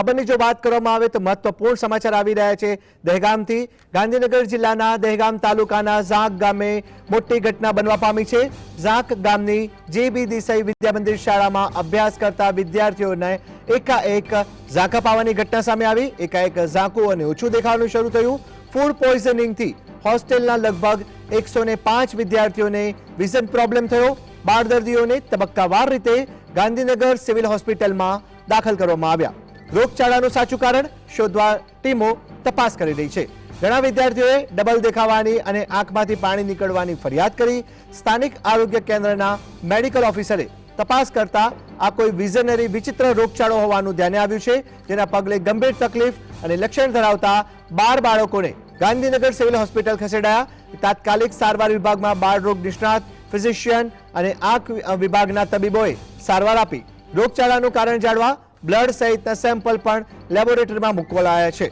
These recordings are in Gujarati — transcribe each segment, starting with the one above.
ખબરની જો વાત કરવામાં આવે તો મહત્વપૂર્ણ સમાચાર આવી રહ્યા છે. દહેગામથી ગાંધીનગર જિલ્લાના દહેગામ તાલુકાના ઝાંક ગામે મોટી ઘટના બનવા પામી છે. ઝાંક ગામની જે બી દેસાઈ વિદ્યા મંદિર શાળામાં અભ્યાસ કરતા વિદ્યાર્થીઓને એકાએક ઝાંખા પાવાની ઘટના સામે આવી. એકાએક ઝાંકું અને ઓછું દેખાવાનું શરૂ થયું. ફૂડ પોઈઝનિંગથી હોસ્ટેલના લગભગ એકસો પાંચ વિદ્યાર્થીઓને વિઝન પ્રોબ્લેમ થયો. બાળ દર્દીઓને તબક્કાવાર રીતે ગાંધીનગર સિવિલ હોસ્પિટલમાં દાખલ કરવામાં આવ્યા. રોગચાળાનું સાચું કારણ શોધવા ટીમો તપાસ કરી રહી છે. ઘણા વિદ્યાર્થીઓએ ડબલ દેખાવાની અને આંખમાંથી પાણી નીકળવાની ફરિયાદ કરી. સ્થાનિક આરોગ્ય કેન્દ્રના મેડિકલ ઓફિસરે તપાસ કરતા આ કોઈ વિઝનરી વિચિત્ર રોગચાળો હોવાનું ધ્યાને આવ્યું છે. જેના પગલે ગંભીર તકલીફ અને લક્ષણ ધરાવતા બાર બાળકોને ગાંધીનગર સિવિલ હોસ્પિટલ ખસેડાયા. તાત્કાલિક સારવાર વિભાગમાં બાળ રોગ નિષ્ણાત, ફિઝિશિયન અને આંખ વિભાગના તબીબોએ સારવાર આપી. રોગચાળાનું કારણ જાણવા બ્લડ સહિતના સેમ્પલ પણ લેબોરેટરીમાં મોકલાયા છે.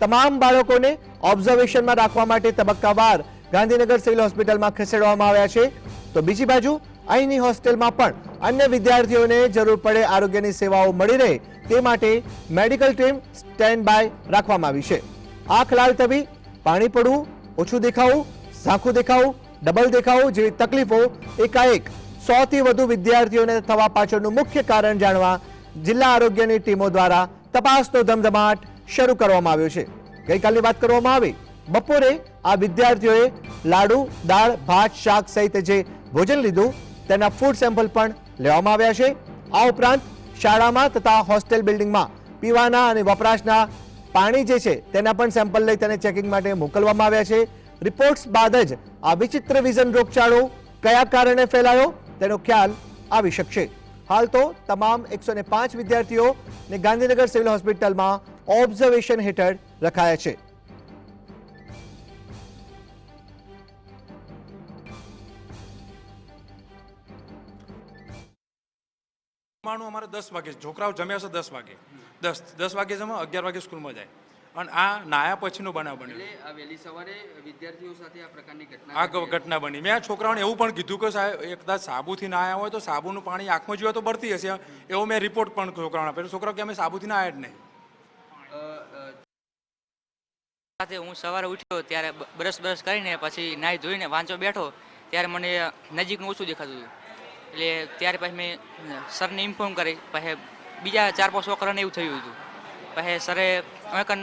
તમામ બાળકોને ઓબ્ઝર્વેશનમાં રાખવા માટે તબક્કાવાર ગાંધીનગર સિવિલ હોસ્પિટલમાં ખસેડવામાં આવ્યા છે. તો બીજી બાજુ, અહીંની હોસ્ટેલમાં પણ અન્ય વિદ્યાર્થીઓને જરૂર પડે આરોગ્યની સેવાઓ મળી રહે તે માટે મેડિકલ ટીમ સ્ટેન્ડ બાય રાખવામાં આવી છે. આંખ લાલ થવી, પાણી પડવું, ઓછું દેખાવું, ઝાંખું દેખાવું, ડબલ દેખાવું જેવી તકલીફો એકાએક સોથી વધુ વિદ્યાર્થીઓને થવા પાછળનું મુખ્ય કારણ જાણવા જિલ્લા આરોગ્યની ટીમો દ્વારા તપાસનો ધમધમાટ શરૂ કરવામાં આવ્યો છે. ગઈકાલની વાત કરવામાં આવી. બપોરે આ વિદ્યાર્થીઓએ લાડુ, દાળ, ભાત, શાક સહિત જે ભોજન લીધું તેના ફૂડ સેમ્પલ પણ લેવામાં આવ્યા છે. આ ઉપરાંત શાળામાં તથા હોસ્ટેલ બિલ્ડિંગમાં પીવાના અને વપરાશના પાણી જે છે તેના પણ સેમ્પલ લઈ તેને ચેકિંગ માટે મોકલવામાં આવ્યા છે. રિપોર્ટ્સ બાદ જ આ વિચિત્ર વિઝન રોગચાળો કયા કારણે ફેલાયો તેનો ખ્યાલ આવી શકશે. હાલ તો તમામ એકસો પાંચ વિદ્યાર્થીઓને ગાંધીનગર સિવિલ હોસ્પિટલમાં ઓબ્ઝર્વેશન હેઠળ રખાયા છે. જમવાનું અમારે દસ વાગે, છોકરાઓ જમ્યા છે દસ વાગે. દસ દસ વાગે જમા, અગિયાર વાગે સ્કૂલમાં જાય. અને આ નાયા પછીનો બનાવ બન્યો. આ વહેલી સવારે વિદ્યાર્થીઓ સાથે આ પ્રકારની ઘટના આ ઘટના બની. મેં આ છોકરાઓને એવું પણ કીધું કે સાહેબ એકદા સાબુથી ના આવ્યા હોય તો સાબુનું પાણી આંખમાં જોઈએ તો બળતી હશે. એવો મેં રિપોર્ટ પણ છોકરાઓને. આપ્યો છોકરાઓ કે અમે સાબુથી ના આવ્યા જ નહીં. સાથે હું સવારે ઉઠ્યો ત્યારે બ્રશ બ્રશ કરીને પછી નાહી ધોઈને વાંચો બેઠો ત્યારે મને નજીકનું ઓછું દેખાતું હતું. એટલે ત્યારે પછી મેં સરને ઇન્ફોર્મ કરી. પછી બીજા ચાર પાંચ છોકરાને એવું થયું હતું. પછી સરે અમે કન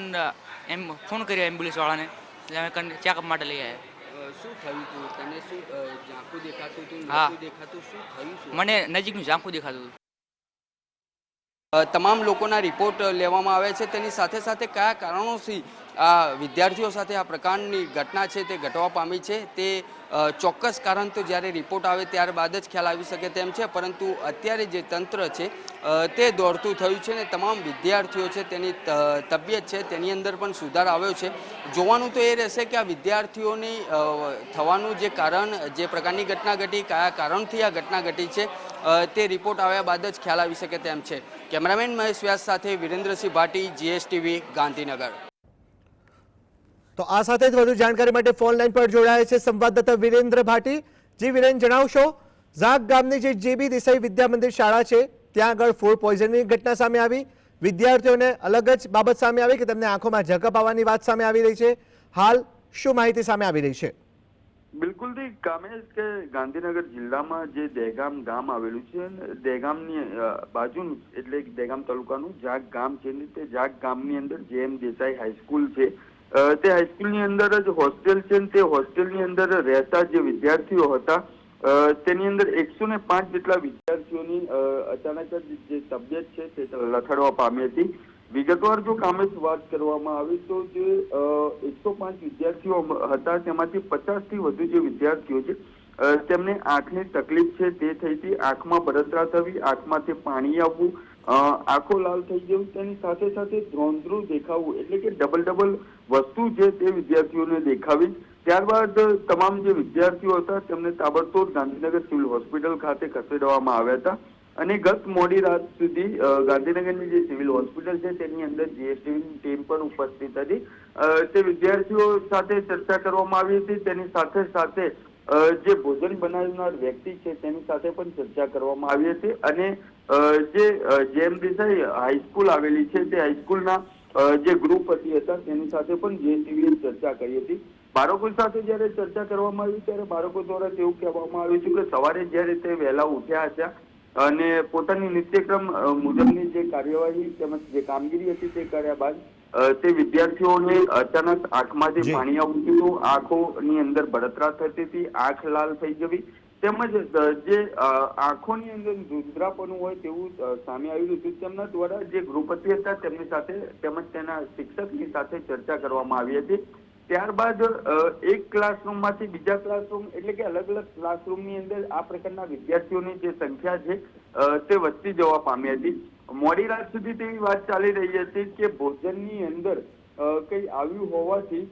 એમ ફોન કર્યો એમ્બ્યુલન્સવાળાને એટલે અમે કન ચેકઅપ માટે લઈ આવ્યા. શું થયું હતું તને શું ઝાંખું દેખાતું હતું હા. દેખાતું? શું થયું મને નજીકનું ઝાંખું દેખાતું હતું. તમામ લોકોના રિપોર્ટ લેવામાં આવે છે. તેની સાથે સાથે કયા કારણોથી આ વિદ્યાર્થીઓ સાથે આ પ્રકારની ઘટના છે તે ઘટવા પામી છે? તે ચોક્કસ કારણ તો જ્યારે રિપોર્ટ આવે ત્યારબાદ જ ખ્યાલ આવી શકે તેમ છે, પરંતુ અત્યારે જે તંત્ર છે તે દોડતું થયું છે ને તમામ વિદ્યાર્થીઓ છે તેની તબિયત છે તેની અંદર પણ સુધાર આવ્યો છે. જોવાનું તો એ રહેશે કે આ વિદ્યાર્થીઓની થવાનું જે કારણ, જે પ્રકારની ઘટના ઘટી, કયા કારણથી આ ઘટના ઘટી છે તે રિપોર્ટ આવ્યા બાદ જ ખ્યાલ આવી શકે તેમ છે. કેમેરામેન મહેશ વ્યાસ સાથે વિરેન્દ્રસિંહ ભાટી જીએસટીવી ગાંધીનગર. તો આ સાથે જ વધુ જાણકારી માટે ફોન લાઈન પર જોડાયા છે સંવાદદાતા વિરેન્દ્ર ભાટી. જી વિરેન, જણાવશો ઝાક ગામની જે જેબી દેસાઈ વિદ્યા મંદિર શાળા છે, ત્યાં આગળ ફૂડ પોઈઝનની ઘટના સામે આવી. વિદ્યાર્થીઓને અલગ જ બાબત સામે આવી કે તેમને આંખોમાં ઝકપ આવવાની વાત સામે આવી રહી છે. હાલ શું માહિતી સામે આવી રહી છે? બિલકુલથી કામેશ કે ગાંધીનગર જિલ્લામાં જે દહેગામ ગામ આવેલું છે દહેગામની બાજુનું એટલે દહેગામ તાલુકાનું જાગ ગામ છે તે જાગ ગામની અંદર જેએમ દેસાઈ હાઈસ્કૂલ છે. તે હાઈસ્કૂલની અંદર જ હોસ્ટેલ છે તે હોસ્ટેલની અંદર રહેતા જે વિદ્યાર્થીઓ હતા તેની અંદર એકસો ને પાંચ જેટલા વિદ્યાર્થીઓની અચાનક જ જે તબિયત છે તે લથડવા પામી હતી. વિગતવાર જો કામે વાત કરવામાં આવે તો જે એકસો પાંચ વિદ્યાર્થીઓ હતા તેમાંથી પચાસથી વધુ જે વિદ્યાર્થીઓ છે તેમને આંખની તકલીફ છે તે થઈ હતી. આંખમાં બળતરા થવી, આંખમાંથી પાણી આવવું આંખો લાલ થઈ જવું તેની સાથે સાથે ધ્રોંધ્રું દેખાવું એટલે કે ડબલ ડબલ વસ્તુ છે તે વિદ્યાર્થીઓને દેખાવી. ત્યારબાદ તમામ જે વિદ્યાર્થીઓ હતા, તેમને તાબડતોડ ગાંધીનગર સિવિલ હોસ્પિટલ ખાતે ખસેડવામાં આવ્યા હતા. અને ગત મોડી રાત સુધી ગાંધીનગરની જે સિવિલ હોસ્પિટલ છે, તેની અંદર જીએસટીની ટીમ પણ ઉપસ્થિત હતી. તે વિદ્યાર્થીઓ સાથે ચર્ચા કરવામાં આવી હતી. તેની સાથે સાથે જે ભોજન બનાવનાર વ્યક્તિ છે તેની સાથે પણ ચર્ચા કરવામાં આવી હતી અને જે જેમ દેસાઈ હાઈસ્કૂલ આવેલી છે તે હાઈસ્કૂલના જે ગૃહપતિ હતા તેની સાથે પણ જીએસટીવીએ ચર્ચા કરી હતી. બાળકો સાથે જ્યારે ચર્ચા કરવામાં આવી ત્યારે બાળકો દ્વારા તેવું કહેવામાં આવ્યું છે કે સવારે જ્યારે તે વહેલા ઉઠ્યા હતા અને પોતાની નિત્યક્રમ મુજબની જે કાર્યવાહી તેમજ જે કામગીરી હતી તે કર્યા બાદ તે વિદ્યાર્થીઓને અચાનક આંખમાં જે. પાણી આવતું હતું આંખોની અંદર બળતરા થતી હતી આંખ લાલ થઈ જવી તેમજ જે આંખોની અંદર ધૂંધળાપણું હોય તેવું સામે આવ્યું હતું. તેમના દ્વારા જે ગૃહપતિ હતા તેમની સાથે તેમજ તેના શિક્ષકની સાથે ચર્ચા કરવામાં આવી હતી. ત્યારબાદ એક એક ક્લાસરૂમમાંથી બીજા ક્લાસરૂમ એટલે કે અલગ અલગ ક્લાસરૂમની અંદર આ પ્રકારના વિદ્યાર્થીઓની જે સંખ્યા છે તે વધતી જવા પામી હતી. મોડી રાત સુધી તેવી વાત ચાલી રહી હતી કે ભોજનની અંદર કંઈ આવ્યું હોવાથી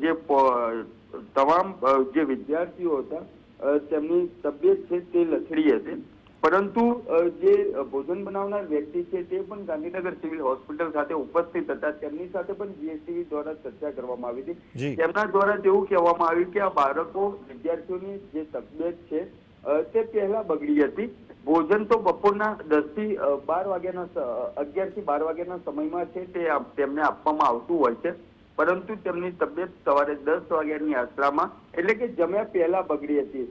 જે તમામ જે વિદ્યાર્થીઓ હતા તેમની તબિયત છે તે લથડી હતી. પરંતુ જે ભોજન બનાવનાર વ્યક્તિ છે તે પણ ગાંધીનગર સિવિલ હોસ્પિટલ ખાતે ઉપસ્થિત હતા. તેમની સાથે પણ જીએસટીવી દ્વારા ચર્ચા કરવામાં આવી હતી. તેમના દ્વારા તેવું કહેવામાં આવ્યું કે આ બાળકો વિદ્યાર્થીઓની જે તબિયત છે તે પહેલા બગડી હતી. ભોજન તો બપોરના દસથી બાર વાગ્યાના અગિયારથી બાર વાગ્યાના સમયમાં છે તે તેમને આપવામાં આવતું હોય છે. પરંતુ તેમની તબિયત સવારે દસ વાગ્યાની આશરામાં, એટલે કે જમ્યા પહેલા બગડી હતી.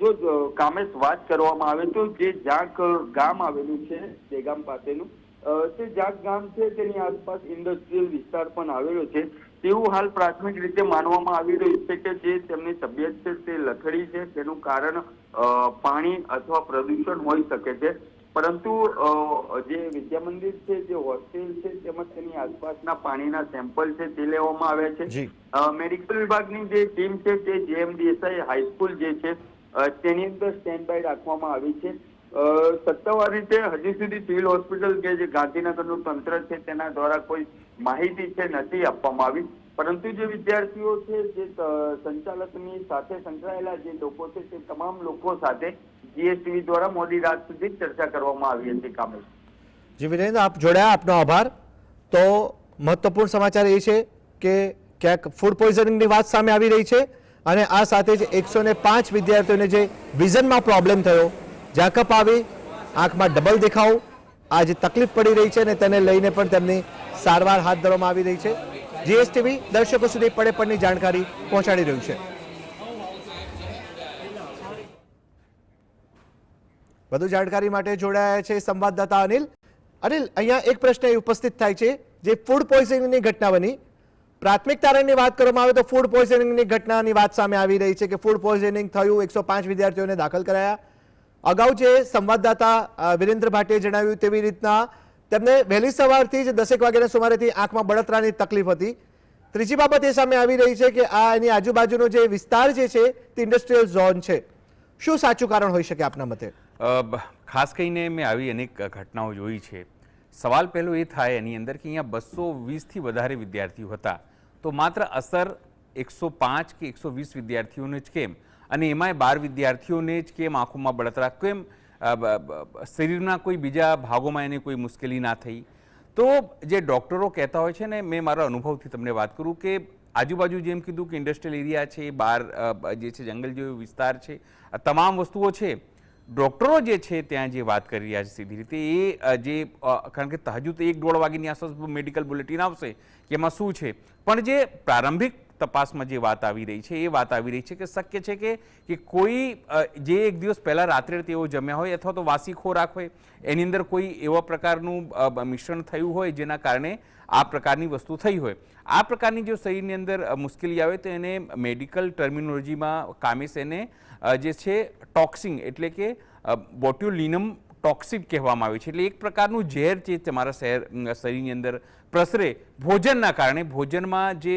જો કામેશ વાત કરવામાં આવે તો જે જાક ગામ આવેલું છે, દેગામ પાસેનું તે જાક ગામ છે તેની આસપાસ ઇન્ડસ્ટ્રીયલ વિસ્તાર પણ આવેલો છે. તેવું હાલ પ્રાથમિક રીતે માનવામાં આવી રહ્યું છે કે જે તેમની તબિયત છે તે લથડી છે. તેનું કારણ પાણી અથવા પ્રદૂષણ હોઈ શકે છે. પરંતુ જે વિદ્યા મંદિર છે જે હોસ્ટેલ છે તેમજ તેની આસપાસના પાણીના સેમ્પલ છે તે લેવામાં આવ્યા છે. મેડિકલ વિભાગની જે ટીમ છે તે જેએમ દેસાઈ હાઈસ્કૂલ જે છે તેની અંદર સ્ટેન્ડ બાય રાખવામાં આવી છે. સત્તાવાર રીતે હજી સુધી સિવિલ હોસ્પિટલ કે જે ગાંધીનગરનું તંત્ર છે તેના દ્વારા કોઈ માહિતી છે નથી આપવામાં આવી. પરંતુ જે વિદ્યાર્થીઓ છે, જે સંચાલકની સાથે સંકળાયેલા જે લોકો છે, તે તમામ લોકો સાથે જીએસટીવી દ્વારા મોડી રાત સુધી ચર્ચા કરવામાં આવી હતી કામે. જી વિરેન્દ્ર આપ જોડાયા, આપનો આભાર. તો મહત્વપૂર્ણ સમાચાર એ છે કે ક્યાંક ફૂડ પોઈઝનિંગની વાત સામે આવી રહી છે અને આ સાથે જ એકસો ને પાંચ વિદ્યાર્થીઓને જે વિઝનમાં પ્રોબ્લેમ થયો, ઝાંકપ આવી, આંખમાં ડબલ દેખાવ. આ જે તકલીફ પડી રહી છે અને તેને લઈને પણ તેમની સારવાર હાથ ધરવામાં આવી રહી છે. જીએસટીવી દર્શકો સુધી પડે પડની જાણકારી પહોંચાડી રહ્યું છે. વધુ જાણકારી માટે જોડાયા છે સંવાદદાતા અનિલ. અનિલ, અહીંયા એક પ્રશ્ન એ ઉપસ્થિત થાય છે, જે ફૂડ પોઈઝનિંગની ઘટના બની. પ્રાથમિક તારણની વાત કરવામાં આવે તો ફૂડ પોઈઝનિંગની ઘટનાની વાત સામે આવી રહી છે કે ફૂડ પોઈઝનિંગ થયું, એકસો પાંચ વિદ્યાર્થીઓને દાખલ કરાયા. અગાઉ જે સંવાદદાતા વિરેન્દ્ર ભાટીએ જણાવ્યું તેવી રીતના તેમને વહેલી સવારથી જ દસેક વાગ્યાના સુમારેથી આંખમાં બળતરાની તકલીફ હતી. ત્રીજી બાબત એ સામે આવી રહી છે કે આ એની આજુબાજુનો જે વિસ્તાર જે છે, તે ઇન્ડસ્ટ્રીયલ ઝોન છે. શું સાચું કારણ હોઈ શકે આપના મતે? ખાસ કરીને મેં આવી અનેક ઘટનાઓ જોઈ છે. સવાલ પહેલો એ થાય એની અંદર કે અહીંયા બસો વીસથી વધારે વિદ્યાર્થીઓ હતા. તો માત્ર અસર એકસો પાંચ કે એકસો વીસ વિદ્યાર્થીઓને જ કેમ? અને એમાંય બાર વિદ્યાર્થીઓને જ કેમ આંખોમાં બળતરા? કેમ? શરીરના કોઈ બીજા ભાગોમાં એને કોઈ મુશ્કેલી ના થઈ. તો જે ડૉક્ટરો કહેતા હોય છે ને, મેં મારા અનુભવથી તમને વાત કરું કે આજુબાજુ જેમ કીધું કે ઇન્ડસ્ટ્રીયલ એરિયા છે બહાર જે છે, જંગલ જેવો વિસ્તાર છે, આ તમામ વસ્તુઓ છે. ડૉક્ટરો જે છે ત્યાં જે વાત કરી રહ્યા છે સીધી રીતે, એ જે કારણ કે હજુ તો એક દોઢ વાગ્યાની આસપાસ મેડિકલ બુલેટિન આવશે કે એમાં શું છે. પણ જે પ્રારંભિક તપાસમાં જે વાત આવી રહી છે, એ વાત આવી રહી છે કે શક્ય છે કે કોઈ જે એક દિવસ પહેલાં રાત્રે તેઓ જમ્યા હોય અથવા તો વાસી ખોરાક હોય, એની અંદર કોઈ એવા પ્રકારનું મિશ્રણ થયું હોય જેના કારણે આ પ્રકારની વસ્તુ થઈ હોય. આ પ્રકારની જો શરીરની અંદર મુશ્કેલી આવે તો એને મેડિકલ ટર્મિનોલોજીમાં કામિસ એને જે છે ટોક્સિંગ એટલે કે બોટ્યુલિનમ ટોક્સિક કહેવામાં આવે છે. એટલે એક પ્રકારનું ઝેર છે તમારા શહેર શરીરની અંદર પ્રસરે ભોજનના કારણે ભોજનમાં જે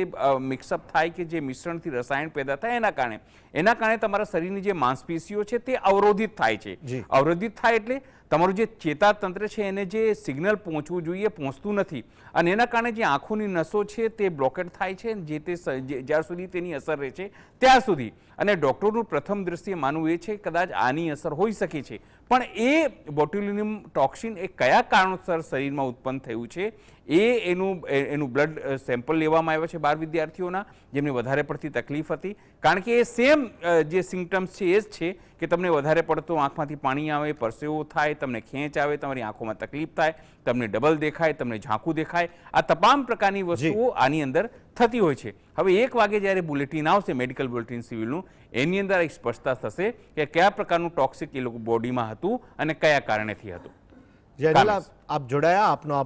મિક્સઅપ થાય કે જે મિશ્રણથી રસાયણ પેદા થાય એના કારણે એના કારણે તમારા શરીરની જે માંસપેશીઓ છે તે અવરોધિત થાય છે. અવરોધિત થાય એટલે તમારું જે ચેતાતંત્ર છે એને જે સિગ્નલ પહોંચવું જોઈએ પહોંચતું નથી. અને એના કારણે જે આંખોની નસો છે તે બ્લોકેટ થાય છે જે તે જ્યાં સુધી તેની અસર રહે છે ત્યાં સુધી. અને ડૉક્ટરનું પ્રથમ દ્રષ્ટિએ માનવું એ છે કદાચ આની અસર હોઈ શકે છે. પણ એ બોટ્યુલિનિયમ ટોક્સિન એ કયા કારણોસર શરીરમાં ઉત્પન્ન થયું છે? એ એનું એનું બ્લડ સેમ્પલ લેવામાં આવ્યા છે બાર વિદ્યાર્થીઓના જેમને વધારે પડતી તકલીફ હતી. કારણ કે એ સેમ જે સિમ્ટમ્સ છે એ જ છે કે તમને વધારે પડતો આંખમાંથી પાણી આવે પરસેવો થાય તમને ખેંચ આવે તમારી આંખોમાં તકલીફ થાય તમને ડબલ દેખાય તમને ઝાંખું દેખાય. આ તમામ પ્રકારની વસ્તુઓ આની અંદર થતી હોય છે. હવે એક વાગે જ્યારે બુલેટિન આવશે મેડિકલ બુલેટિન સિવિલનું એની અંદર એક સ્પષ્ટતા થશે કે કયા પ્રકારનું ટોક્સિક એ લોકો બોડીમાં હતું અને કયા કારણેથી હતું. આપ જોડાયા આપનો.